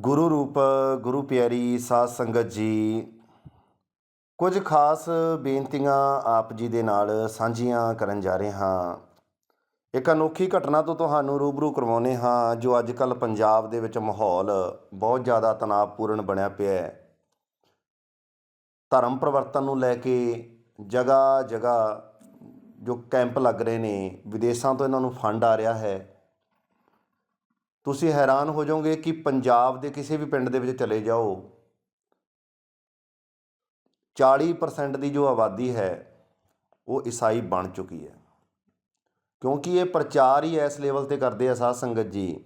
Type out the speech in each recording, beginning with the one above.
ਗੁਰੂ ਰੂਪ, ਗੁਰੂ ਪਿਆਰੀ, ਸਾਧ ਸੰਗਤ ਜੀ, ਕੁਝ ਖਾਸ ਬੇਨਤੀਆਂ ਆਪ ਜੀ ਦੇ ਨਾਲ ਸਾਂਝੀਆਂ ਕਰਨ ਜਾ ਰਹੇ ਹਾਂ। ਇੱਕ ਅਨੋਖੀ ਘਟਨਾ ਤੋਂ ਤੁਹਾਨੂੰ ਰੂਬਰੂ ਕਰਵਾਉਂਦੇ ਹਾਂ, ਜੋ ਅੱਜ ਕੱਲ ਪੰਜਾਬ ਦੇ ਵਿੱਚ ਮਾਹੌਲ ਬਹੁਤ ਜ਼ਿਆਦਾ ਤਣਾਅਪੂਰਨ ਬਣਿਆ ਪਿਆ ਹੈ। ਧਰਮ ਪਰਿਵਰਤਨ ਨੂੰ ਲੈ ਕੇ ਜਗ੍ਹਾ ਜਗ੍ਹਾ ਜੋ ਕੈਂਪ ਲੱਗ ਰਹੇ ਨੇ, ਵਿਦੇਸ਼ਾਂ ਤੋਂ ਇਹਨਾਂ ਨੂੰ ਫੰਡ ਆ ਰਿਹਾ ਹੈ। ਤੁਸੀਂ ਹੈਰਾਨ ਹੋ ਜਾਓਗੇ ਕਿ ਪੰਜਾਬ ਦੇ ਕਿਸੇ ਵੀ ਪਿੰਡ ਦੇ ਵਿੱਚ ਚਲੇ ਜਾਓ। 40% ਦੀ ਜੋ ਆਬਾਦੀ ਹੈ, ਉਹ ਈਸਾਈ ਬਣ ਚੁੱਕੀ ਹੈ। ਕਿਉਂਕਿ ਇਹ ਪ੍ਰਚਾਰ ਹੀ ਇਸ ਲੈਵਲ ਤੇ ਕਰਦੇ ਆ ਸਾਧ ਸੰਗਤ ਜੀ,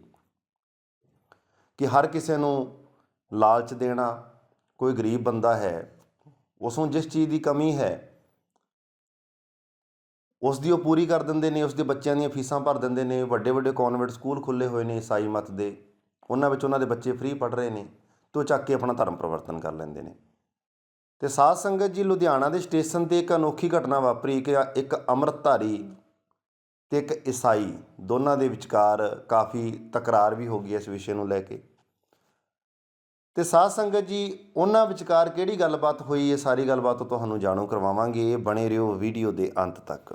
ਕਿ ਹਰ ਕਿਸੇ ਨੂੰ ਲਾਲਚ ਦੇਣਾ, ਕੋਈ ਗਰੀਬ ਬੰਦਾ ਹੈ, ਉਸ ਨੂੰ ਜਿਸ ਚੀਜ਼ ਦੀ ਕਮੀ ਹੈ ਉਸ ਦੀ ਉਹ ਪੂਰੀ ਕਰ ਦਿੰਦੇ ਨੇ ਉਸ ਦੇ ਬੱਚਿਆਂ ਦੀਆਂ ਫੀਸਾਂ ਭਰ ਦਿੰਦੇ ਨੇ, ਵੱਡੇ ਵੱਡੇ ਕਨਵੈਂਟ ਸਕੂਲ ਖੁੱਲੇ ਹੋਏ ਨੇ ਈਸਾਈ ਮਤ ਦੇ, ਉਹਨਾਂ ਵਿੱਚ ਉਹਨਾਂ ਦੇ ਬੱਚੇ ਫ੍ਰੀ ਪੜ੍ਹ ਰਹੇ ਨੇ ਤੇ ਉਹ ਚੱਕ ਕੇ ਆਪਣਾ ਧਰਮ ਪਰਿਵਰਤਨ ਕਰ ਲੈਂਦੇ ਨੇ। ਤੇ ਸਾਧ ਸੰਗਤ ਜੀ, ਲੁਧਿਆਣਾ ਦੇ ਸਟੇਸ਼ਨ ਤੇ ਇੱਕ ਅਨੋਖੀ ਘਟਨਾ ਵਾਪਰੀ ਕਿ ਇੱਕ ਅੰਮ੍ਰਿਤਧਾਰੀ ਤੇ ਇੱਕ ਈਸਾਈ, ਦੋਨਾਂ ਦੇ ਵਿਚਕਾਰ ਕਾਫੀ ਤਕਰਾਰ ਵੀ ਹੋ ਗਈ ਇਸ ਵਿਸ਼ੇ ਨੂੰ ਲੈ ਕੇ। ਤੇ ਸਾਧ ਸੰਗਤ ਜੀ, ਉਹਨਾਂ ਵਿਚਕਾਰ ਕਿਹੜੀ ਗੱਲਬਾਤ ਹੋਈ, ਇਹ ਸਾਰੀ ਗੱਲਬਾਤ ਤੁਹਾਨੂੰ ਜਾਣੂ ਕਰਵਾਵਾਂਗੇ ਬਣੇ ਰਹੋ ਵੀਡੀਓ ਦੇ ਅੰਤ ਤੱਕ।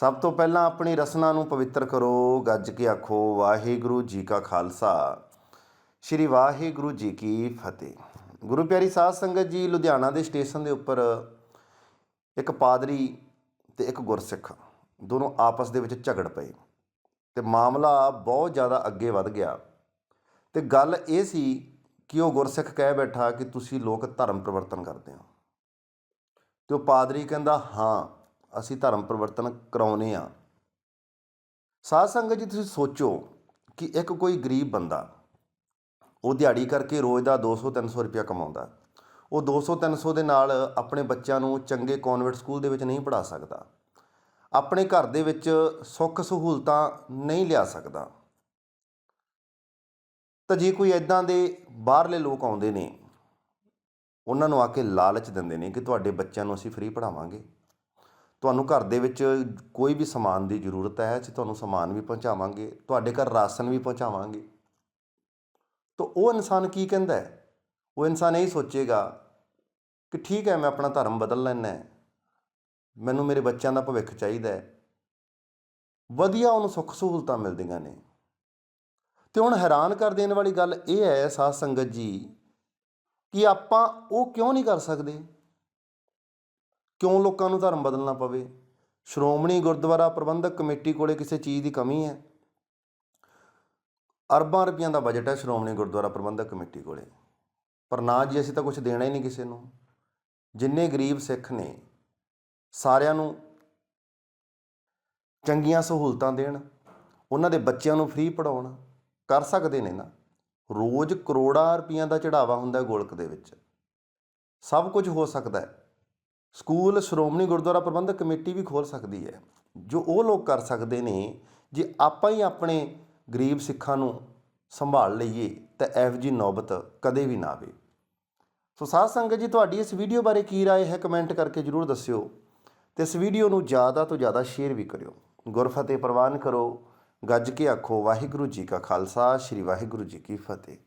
ਸਭ ਤੋਂ ਪਹਿਲਾਂ ਆਪਣੀ ਰਸਨਾ ਨੂੰ ਪਵਿੱਤਰ ਕਰੋ, ਗੱਜ ਕੇ ਆਖੋ, ਵਾਹਿਗੁਰੂ ਜੀ ਕਾ ਖਾਲਸਾ। ਸ੍ਰੀ ਵਾਹਿਗੁਰੂ ਜੀ ਕੀ ਫਤਿਹ। ਗੁਰੂ ਪਿਆਰੀ ਸਾਧ ਸੰਗਤ ਜੀ, ਲੁਧਿਆਣਾ ਦੇ ਸਟੇਸ਼ਨ ਦੇ ਉੱਪਰ ਇੱਕ ਪਾਦਰੀ ਤੇ ਇੱਕ ਗੁਰਸਿੱਖ ਦੋਨੋਂ ਆਪਸ ਦੇ ਵਿੱਚ ਝਗੜ ਪਏ ਤੇ ਮਾਮਲਾ ਬਹੁਤ ਜ਼ਿਆਦਾ ਅੱਗੇ ਵੱਧ ਗਿਆ। ਤੇ ਗੱਲ ਇਹ ਸੀ ਕਿ ਉਹ ਗੁਰਸਿੱਖ ਕਹਿ ਬੈਠਾ ਕਿ ਤੁਸੀਂ ਲੋਕ ਧਰਮ ਪਰਿਵਰਤਨ ਕਰਦੇ ਹੋ। ਤੇ ਉਹ ਪਾਦਰੀ ਕਹਿੰਦਾ, ਹਾਂ। ਅਸੀਂ ਧਰਮ ਪਰਿਵਰਤਨ ਕਰਾਉਨੇ ਆ ਸਾਧ ਸੰਗਤ ਜੀ, ਤੁਸੀਂ ਸੋਚੋ ਕਿ ਇੱਕ ਕੋਈ ਗਰੀਬ ਬੰਦਾ ਉਹ ਦਿਹਾੜੀ ਕਰਕੇ ਰੋਜ਼ ਦਾ 200 300 ਰੁਪਇਆ ਕਮਾਉਂਦਾ। ਉਹ 200 300 ਦੇ ਨਾਲ ਆਪਣੇ ਬੱਚਿਆਂ ਨੂੰ ਚੰਗੇ ਕਨਵੈਂਟ ਸਕੂਲ ਦੇ ਵਿੱਚ ਨਹੀਂ ਪੜ੍ਹਾ ਸਕਦਾ। ਆਪਣੇ ਘਰ ਦੇ ਵਿੱਚ ਸੁੱਖ ਸਹੂਲਤਾਂ ਨਹੀਂ ਲਿਆ ਸਕਦਾ। ਤਾਂ ਜੇ ਕੋਈ ਇਦਾਂ ਦੇ ਬਾਹਰਲੇ ਲੋਕ ਆਉਂਦੇ ਨੇ, ਉਹਨਾਂ ਨੂੰ ਆ ਕੇ ਲਾਲਚ ਦਿੰਦੇ ਨੇ ਕਿ ਤੁਹਾਡੇ ਬੱਚਿਆਂ ਨੂੰ ਅਸੀਂ ਫ੍ਰੀ ਪੜ੍ਹਾਵਾਂਗੇ। ਤੁਹਾਨੂੰ ਘਰ ਦੇ ਵਿੱਚ ਕੋਈ ਵੀ ਸਮਾਨ ਦੀ ਜ਼ਰੂਰਤ ਹੈ, ਅਸੀਂ ਤੁਹਾਨੂੰ ਸਮਾਨ ਵੀ ਪਹੁੰਚਾਵਾਂਗੇ, ਤੁਹਾਡੇ ਘਰ ਰਾਸ਼ਨ ਵੀ ਪਹੁੰਚਾਵਾਂਗੇ। ਤਾਂ ਉਹ ਇਨਸਾਨ ਕੀ ਕਹਿੰਦਾ ਹੈ? ਉਹ ਇਨਸਾਨ ਇਹ ਸੋਚੇਗਾ ਕਿ ਠੀਕ ਹੈ, ਮੈਂ ਆਪਣਾ ਧਰਮ ਬਦਲ ਲੈਣਾ ਹੈ। ਮੈਨੂੰ ਮੇਰੇ ਬੱਚਿਆਂ ਦਾ ਭਵਿੱਖ ਚਾਹੀਦਾ ਹੈ। ਵਧੀਆ ਉਹਨੂੰ ਸੁੱਖ ਸਹੂਲਤਾਂ ਮਿਲਦੀਆਂ ਨੇ। ਤੇ ਹੁਣ ਹੈਰਾਨ ਕਰ ਦੇਣ ਵਾਲੀ ਗੱਲ ਇਹ ਹੈ ਸਾਧ ਸੰਗਤ ਜੀ, ਕਿ ਆਪਾਂ ਉਹ ਕਿਉਂ ਨਹੀਂ ਕਰ ਸਕਦੇ? ਕਿਉਂ ਲੋਕਾਂ ਨੂੰ ਧਰਮ ਬਦਲਣਾ ਪਵੇ? ਸ਼੍ਰੋਮਣੀ ਗੁਰਦੁਆਰਾ ਪ੍ਰਬੰਧਕ ਕਮੇਟੀ ਕੋਲੇ ਕਿਸੇ ਚੀਜ਼ ਦੀ ਕਮੀ ਹੈ? ਅਰਬਾਂ ਰੁਪਈਆਂ ਦਾ ਬਜਟ ਹੈ ਸ਼੍ਰੋਮਣੀ ਗੁਰਦੁਆਰਾ ਪ੍ਰਬੰਧਕ ਕਮੇਟੀ ਕੋਲੇ। ਪਰ ਨਾ ਜੀ, ਅਸੀਂ ਤਾਂ ਕੁਝ ਦੇਣਾ ਹੀ ਨਹੀਂ ਕਿਸੇ ਨੂੰ। ਜਿੰਨੇ ਗਰੀਬ ਸਿੱਖ ਨੇ, ਸਾਰਿਆਂ ਨੂੰ ਚੰਗੀਆਂ ਸਹੂਲਤਾਂ ਦੇਣ, ਉਹਨਾਂ ਦੇ ਬੱਚਿਆਂ ਨੂੰ ਫ੍ਰੀ ਪੜਾਉਣ ਕਰ ਸਕਦੇ ਨੇ ਨਾ। ਰੋਜ਼ ਕਰੋੜਾਂ ਰੁਪਈਆਂ ਦਾ ਚੜਾਵਾ ਹੁੰਦਾ ਗੋਲਕ ਦੇ ਵਿੱਚ। ਸਭ ਕੁਝ ਹੋ ਸਕਦਾ ਹੈ। ਸਕੂਲ ਸ਼੍ਰੋਮਣੀ ਗੁਰਦੁਆਰਾ ਪ੍ਰਬੰਧਕ ਕਮੇਟੀ ਵੀ ਖੋਲ ਸਕਦੀ ਹੈ ਜੋ ਉਹ ਲੋਕ ਕਰ ਸਕਦੇ ਨੇ ਜੇ ਆਪਾਂ ਹੀ ਆਪਣੇ ਗਰੀਬ ਸਿੱਖਾਂ ਨੂੰ ਸੰਭਾਲ ਲਈਏ ਤਾਂ ਇਹੋ ਜੀ ਨੌਬਤ ਕਦੇ ਵੀ ਨਾ ਆਵੇ ਸੋ ਸਾਧ ਸੰਗਤ ਜੀ ਤੁਹਾਡੀ ਇਸ ਵੀਡੀਓ ਬਾਰੇ ਕੀ رائے ਹੈ ਕਮੈਂਟ ਕਰਕੇ ਜਰੂਰ ਦੱਸਿਓ ਤੇ ਇਸ ਵੀਡੀਓ ਨੂੰ ਜ਼ਿਆਦਾ ਤੋਂ ਜ਼ਿਆਦਾ ਸ਼ੇਅਰ ਵੀ ਕਰਿਓ ਗੁਰਫਤਿਹ ਪ੍ਰਵਾਨ ਕਰੋ ਗੱਜ ਕੇ ਆਖੋ ਵਾਹਿਗੁਰੂ ਜੀ ਕਾ ਖਾਲਸਾ ਸ੍ਰੀ ਵਾਹਿਗੁਰੂ ਜੀ ਕੀ ਫਤਿਹ